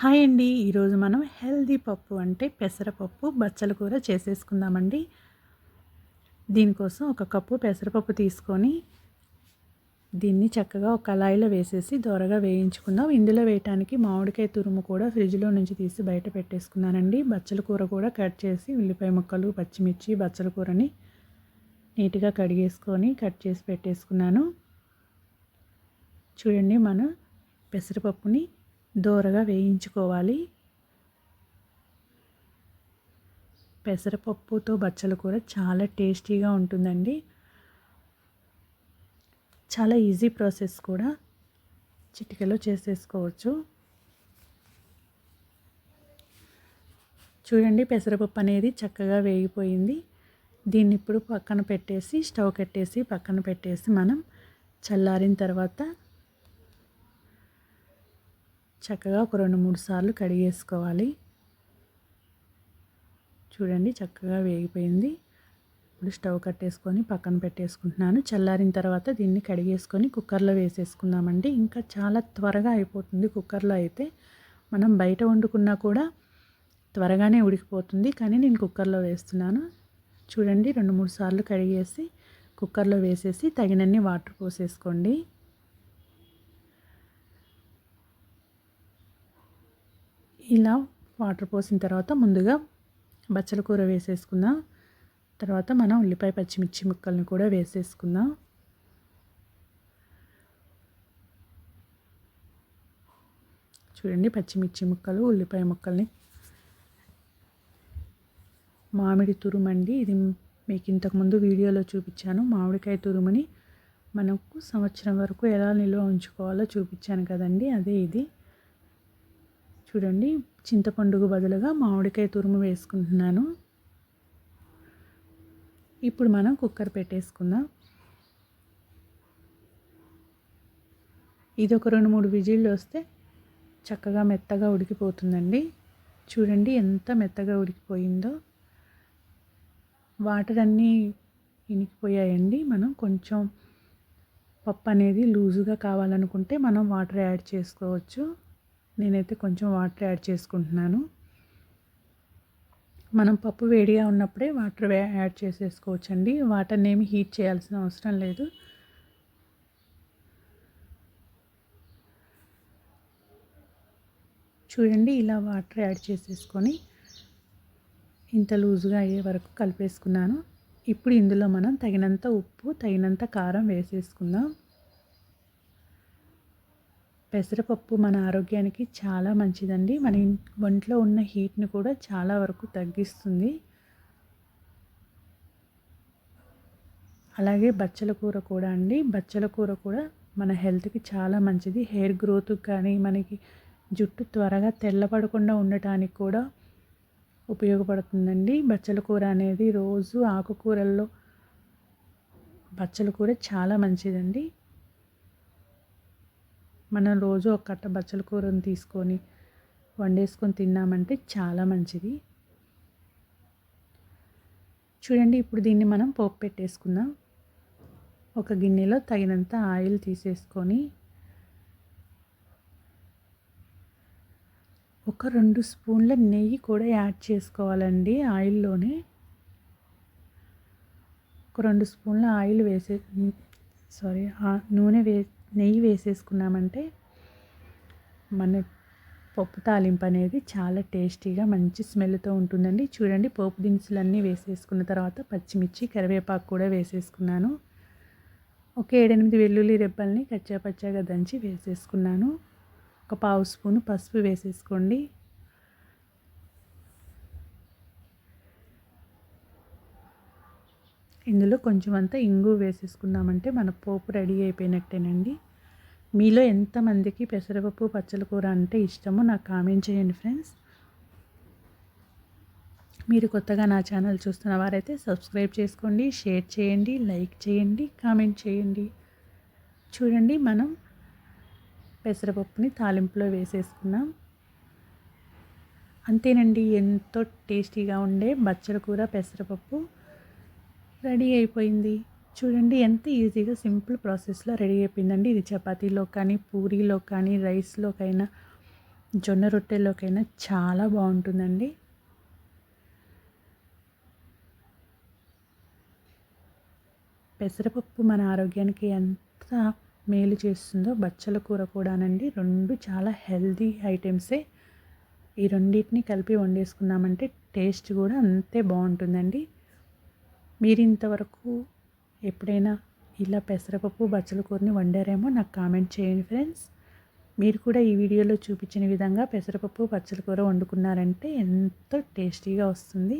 Hi అండి. ఈరోజు మనం హెల్దీ పప్పు అంటే పెసరపప్పు బచ్చల కూర చేసేసుకుందామండి. దీనికోసం ఒక కప్పు పెసరపప్పు తీసుకొని దీన్ని చక్కగా ఒక కళాయిలో వేసేసి దోరగా వేయించుకుందాం. ఇందులో వేయటానికి మామిడికాయ తురుము కూడా ఫ్రిడ్జ్లో నుంచి తీసి బయట పెట్టేసుకున్నానండి. బచ్చల కూర కూడా కట్ చేసి ఉల్లిపాయ ముక్కలు పచ్చిమిర్చి బచ్చల కూరని నీట్గా కడిగేసుకొని కట్ చేసి పెట్టేసుకున్నాను. చూడండి మన పెసరపప్పుని దోరగా వేయించుకోవాలి. పెసరపప్పుతో బచ్చల కూర చాలా టేస్టీగా ఉంటుందండి. చాలా ఈజీ ప్రాసెస్ కూడా. చిటికలో చేసేసుకోవచ్చు. చూడండి పెసరపప్పు అనేది చక్కగా వేగిపోయింది. దీన్ని ఇప్పుడు పక్కన పెట్టేసి స్టవ్ కట్టేసి పక్కన పెట్టేసి మనం చల్లారిన తర్వాత చక్కగా ఒక రెండు మూడు సార్లు కడిగేసుకోవాలి. చూడండి చక్కగా వేగిపోయింది. ఇప్పుడు స్టవ్ కట్టేసుకొని పక్కన పెట్టేసుకుంటున్నాను. చల్లారిన తర్వాత దీన్ని కడిగేసుకొని కుక్కర్లో వేసేసుకుందామండి. ఇంకా చాలా త్వరగా అయిపోతుంది కుక్కర్లో అయితే. మనం బయట వండుకున్నా కూడా త్వరగానే ఉడికిపోతుంది. కానీ నేను కుక్కర్లో వేస్తున్నాను. చూడండి రెండు మూడు సార్లు కడిగేసి కుక్కర్లో వేసేసి తగినన్ని వాటర్ పోసేసుకోండి. ఇలా వాటర్ పోసిన తర్వాత ముందుగా బచ్చల కూర వేసేసుకుందాం తర్వాత మనం ఉల్లిపాయ పచ్చిమిర్చి ముక్కల్ని కూడా వేసేసుకుందాం చూడండి పచ్చిమిర్చి ముక్కలు ఉల్లిపాయ ముక్కల్ని. మామిడి తురుమండి. ఇది మీకు ఇంతకుముందు వీడియోలో చూపించాను. మామిడికాయ తురుముని మనకు సంవత్సరం వరకు ఎలా నిల్వ ఉంచుకోవాలో చూపించాను కదండి. అదే ఇది. చూడండి చింతపండుకు బదులుగా మామిడికాయ తురుము వేసుకుంటున్నాను. ఇప్పుడు మనం కుక్కర్ పెట్టేసుకుందాం. ఇది ఒక రెండు మూడు విజిల్లు వస్తే చక్కగా మెత్తగా ఉడికిపోతుందండి. చూడండి ఎంత మెత్తగా ఉడికిపోయిందో. వాటర్ అన్నీ ఇనికిపోయాయండి. మనం కొంచెం పప్పు అనేది లూజుగా కావాలనుకుంటే మనం వాటర్ యాడ్ చేసుకోవచ్చు. నేనైతే కొంచెం వాటర్ యాడ్ చేసుకుంటున్నాను. మనం పప్పు వేడిగా ఉన్నప్పుడే వాటర్ యాడ్ చేసేసుకోవచ్చండి. వాటర్ని ఏమి హీట్ చేయాల్సిన అవసరం లేదు. చూడండి ఇలా వాటర్ యాడ్ చేసేసుకొని ఇంత లూజుగా అయ్యే వరకు కలిపేసుకున్నాను. ఇప్పుడు ఇందులో మనం తగినంత ఉప్పు తగినంత కారం వేసేసుకుందాం. పెసరపప్పు మన ఆరోగ్యానికి చాలా మంచిదండి. మన ఒంట్లో ఉన్న హీట్ని కూడా చాలా వరకు తగ్గిస్తుంది. అలాగే బచ్చల కూర కూడా అండి. బచ్చల కూర కూడా మన హెల్త్కి చాలా మంచిది. హెయిర్ గ్రోత్కి కానీ మనకి జుట్టు త్వరగా తెల్లపడకుండా ఉండటానికి కూడా ఉపయోగపడుతుందండి. బచ్చల కూర అనేది రోజు ఆకుకూరల్లో బచ్చల కూర చాలా మంచిదండి. మనం రోజు ఒక కట్ట బచ్చల కూరను తీసుకొని వండేసుకొని తిన్నామంటే చాలా మంచిది. చూడండి ఇప్పుడు దీన్ని మనం పోపు పెట్టేసుకుందాం. ఒక గిన్నెలో తగినంత ఆయిల్ తీసేసుకొని ఒక రెండు స్పూన్ల నెయ్యి కూడా యాడ్ చేసుకోవాలండి ఆయిల్లోనే. ఒక రెండు స్పూన్ల ఆయిల్ వేసే సారీ నూనె వే నెయ్యి వేసేసుకున్నామంటే మన పప్పు తాలింపు అనేది చాలా టేస్టీగా మంచి స్మెల్తో ఉంటుందండి. చూడండి పోపు దినుసులన్నీ వేసేసుకున్న తర్వాత పచ్చిమిర్చి కరివేపాకు కూడా వేసేసుకున్నాను. ఒక ఏడెనిమిది వెల్లుల్లి రెబ్బల్ని కచ్చాపచ్చాగా దంచి వేసేసుకున్నాను. ఒక పావు స్పూను పసుపు వేసేసుకోండి. ఇందులో కొంచెం అంతా ఇంగు వేసేసుకున్నామంటే మన పోపు రెడీ అయిపోయినట్టేనండి. మీలో ఎంతమందికి పెసరపప్పు పచ్చల కూర అంటే ఇష్టమో నాకు కామెంట్ చేయండి ఫ్రెండ్స్. మీరు కొత్తగా నా ఛానల్ చూస్తున్న వారైతే సబ్స్క్రైబ్ చేసుకోండి షేర్ చేయండి లైక్ చేయండి కామెంట్ చేయండి. చూడండి మనం పెసరపప్పుని తాలింపులో వేసేసుకున్నాం. అంతేనండి ఎంతో టేస్టీగా ఉండే బచ్చల కూర పెసరపప్పు రెడీ అయిపోయింది. చూడండి ఎంత ఈజీగా సింపుల్ ప్రాసెస్లో రెడీ అయిపోయిందండి. ఇది చపాతీలో కానీ పూరీలో కానీ రైస్లోకైనా జొన్న రొట్టెలోకైనా చాలా బాగుంటుందండి. పెసరపప్పు మన ఆరోగ్యానికి ఎంత మేలు చేస్తుందో బచ్చల కూర కూడానండి. రెండు చాలా హెల్దీ ఐటమ్సే. ఈ రెండింటిని కలిపి వండేసుకున్నామంటే టేస్ట్ కూడా అంతే బాగుంటుందండి. మీరు ఇంతవరకు ఎప్పుడైనా ఇలా పెసరపప్పు బచ్చల కూరని వండారేమో నాకు కామెంట్ చేయండి ఫ్రెండ్స్. మీరు కూడా ఈ వీడియోలో చూపించిన విధంగా పెసరపప్పు పచ్చల కూర వండుకున్నారంటే ఎంతో టేస్టీగా వస్తుంది.